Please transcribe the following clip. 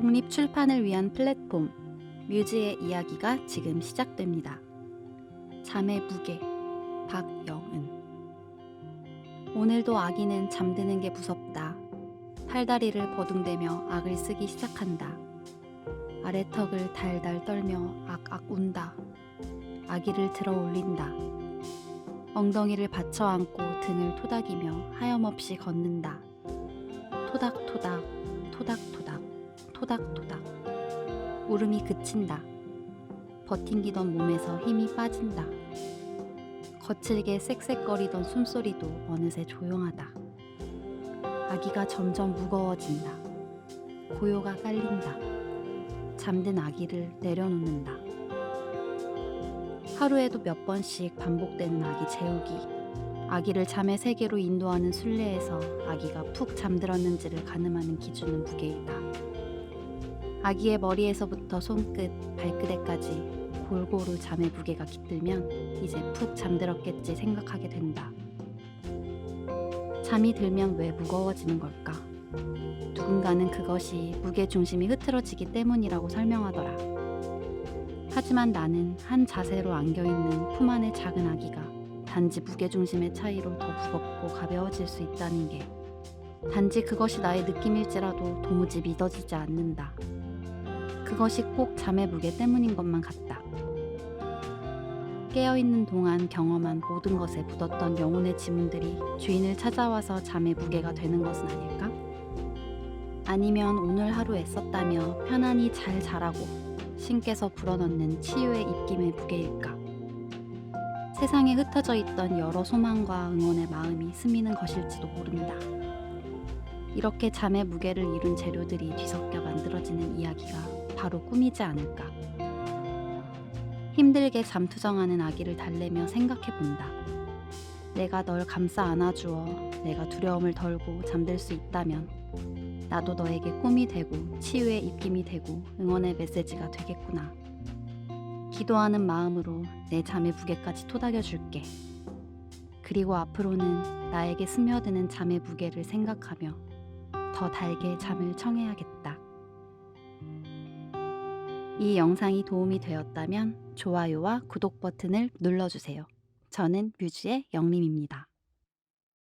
독립 출판을 위한 플랫폼 뮤즈의 이야기가 지금 시작됩니다. 잠의 무게 박영은 오늘도 아기는 잠드는 게 무섭다. 팔다리를 버둥대며 악을 쓰기 시작한다. 아래턱을 달달 떨며 악악 운다. 아기를 들어 올린다. 엉덩이를 받쳐 안고 등을 토닥이며 하염없이 걷는다. 토닥토닥, 토닥토닥, 토닥토닥. 울음이 그친다. 버팅기던 몸에서 힘이 빠진다. 거칠게 쌕쌕거리던 숨소리도 어느새 조용하다. 아기가 점점 무거워진다. 고요가 깔린다. 잠든 아기를 내려놓는다. 하루에도 몇 번씩 반복되는 아기 재우기. 아기를 잠의 세계로 인도하는 순례에서 아기가 푹 잠들었는지를 가늠하는 기준은 무게이다. 아기의 머리에서부터 손끝, 발끝에까지 골고루 잠의 무게가 깃들면 이제 푹 잠들었겠지 생각하게 된다. 잠이 들면 왜 무거워지는 걸까? 누군가는 그것이 무게 중심이 흐트러지기 때문이라고 설명하더라. 하지만 나는 한 자세로 안겨있는 품 안의 작은 아기가 단지 무게 중심의 차이로 더 무겁고 가벼워질 수 있다는 게 단지 그것이 나의 느낌일지라도 도무지 믿어지지 않는다. 그것이 꼭 잠의 무게 때문인 것만 같다. 깨어있는 동안 경험한 모든 것에 묻었던 영혼의 지문들이 주인을 찾아와서 잠의 무게가 되는 것은 아닐까? 아니면 오늘 하루 애썼다며 편안히 잘 자라고 신께서 불어넣는 치유의 입김의 무게일까? 세상에 흩어져 있던 여러 소망과 응원의 마음이 스미는 것일지도 모른다. 이렇게 잠의 무게를 이룬 재료들이 뒤섞여 만들어지는 이야기가 바로 꿈이지 않을까? 힘들게 잠투정하는 아기를 달래며 생각해 본다. 내가 널 감싸 안아주어 내가 두려움을 덜고 잠들 수 있다면 나도 너에게 꿈이 되고 치유의 입김이 되고 응원의 메시지가 되겠구나. 기도하는 마음으로 내 잠의 무게까지 토닥여 줄게. 그리고 앞으로는 나에게 스며드는 잠의 무게를 생각하며 더 달게 잠을 청해야겠다. 이 영상이 도움이 되었다면 좋아요와 구독 버튼을 눌러주세요. 저는 뮤즈의 영림입니다.